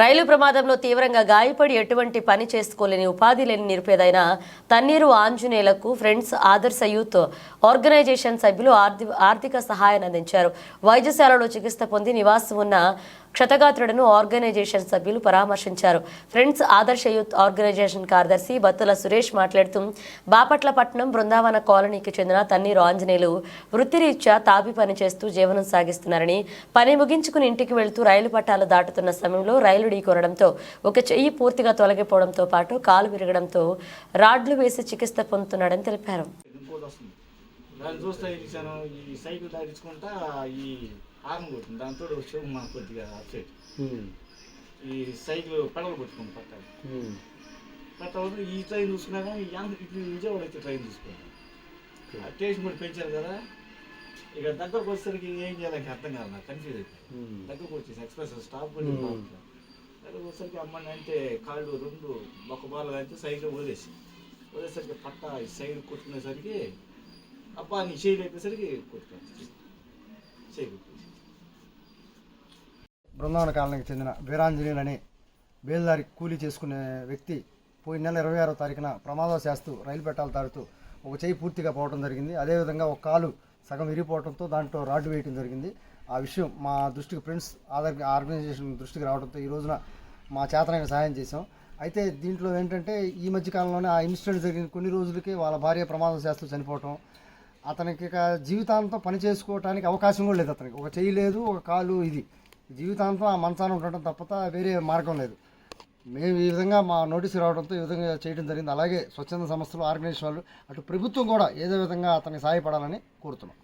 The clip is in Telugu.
రైలు ప్రమాదంలో తీవ్రంగా గాయపడి ఎటువంటి పని చేసుకోలేని ఉపాధి లేని నిరుపేదైన తన్నీరు ఆంజనేయులకు ఫ్రెండ్స్ ఆదర్శ యూత్ ఆర్గనైజేషన్ సభ్యులు ఆర్థిక సహాయాన్ని అందించారు. వైద్యశాలలో చికిత్స పొంది నివాసం ఉన్న క్షతగాత్రులను ఆర్గనైజేషన్ సభ్యులు పరామర్శించారు. ఫ్రెండ్స్ ఆదర్శ యూత్ ఆర్గనైజేషన్ కార్యదర్శి బత్తుల సురేష్ మాట్లాడుతూ బాపట్ల పట్టణం బృందావన కాలనీకి చెందిన తన్నీరు ఆంజనేయులు వృత్తిరీత్యా తాపి పని చేస్తూ జీవనం సాగిస్తున్నారని పని ముగించుకుని ఇంటికి వెళ్తూ రైలు పట్టాలు దాటుతున్న సమయంలో రైలు ఢీకొనడంతో ఒక చెయ్యి పూర్తిగా తొలగిపోవడంతో పాటు కాలు విరగడంతో రాడ్లు వేసి చికిత్స పొందుతున్నాడని తెలిపారు. దాన్ని చూస్తే ఈ సైకిల్ దాటించుకుంటా ఈ హార్న్ కొట్టింది దాంతో చెవు మాకు కొద్దిగా అప్సెట్ ఈ సైకిల్ పెడలు కొట్టుకుంది పట్టాలి. పట్టాలి ఈ ట్రైన్ చూసుకున్నాక ఇప్పుడు విజయవాడ అయితే ట్రైన్ చూసుకున్నాను ఆ స్టేషన్ కూడా పెంచారు కదా. ఇక దగ్గరకు వచ్చేసరికి ఏం చేయాలని అర్థం కాదు నాకు కన్ఫ్యూజ్ అయిపోయింది. దగ్గరకు వచ్చేసి ఎక్స్ప్రెస్ స్టాప్ కూడా దగ్గరకు వచ్చేసరికి అమ్మని అంటే కాళ్ళు రెండు ఒక బాల్ అయితే సైకిల్ వదిలేసి వదిలేసరికి పట్ట ఈ సైడ్ కొట్టుకునేసరికి అబ్బా నీ చేయి లేపేసరికి కొట్టుకోవచ్చు చేయి బృందావన కాలనీకి చెందిన వీరాంజనేయులు అనే బేల్దారి కూలీ చేసుకునే వ్యక్తి పోయిన నెల ఇరవై ఆరో తారీఖున ప్రమాదవశాస్తు రైలు పెట్టాలు తాడుతూ ఒక చేయి పూర్తిగా పోవడం జరిగింది. అదేవిధంగా ఒక కాలు సగం విరిగిపోవడంతో దాంట్లో రాడ్డు వేయడం జరిగింది. ఆ విషయం మా దృష్టికి ఫ్రెండ్స్ ఆధార్ ఆర్గనైజేషన్ దృష్టికి రావడంతో ఈ రోజున మా చేతనైన సహాయం చేసాం అయితే దీంట్లో ఏంటంటే ఈ మధ్య కాలంలోనే ఆ ఇన్సిడెంట్ జరిగిన కొన్ని రోజులకి వాళ్ళ భార్య ప్రమాదం చేస్తూ చనిపోవటం అతనికి జీవితాంతం పని చేసుకోవడానికి అవకాశం కూడా లేదు అతనికి. ఒక చెయ్యి లేదు ఒక కాలు ఇది. జీవితాంతం ఆ మనసాన ఉండటం తప్పత వేరే మార్గం లేదు. మేము ఈ విధంగా మా నోటీసు రావడంతో ఈ విధంగా చేయడం జరిగింది. అలాగే స్వచ్ఛంద సంస్థలు ఆర్గనైజేషన్ వాళ్ళు అటు ప్రభుత్వం కూడా ఏదో విధంగా అతనికి సహాయపడాలని కోరుతున్నాం.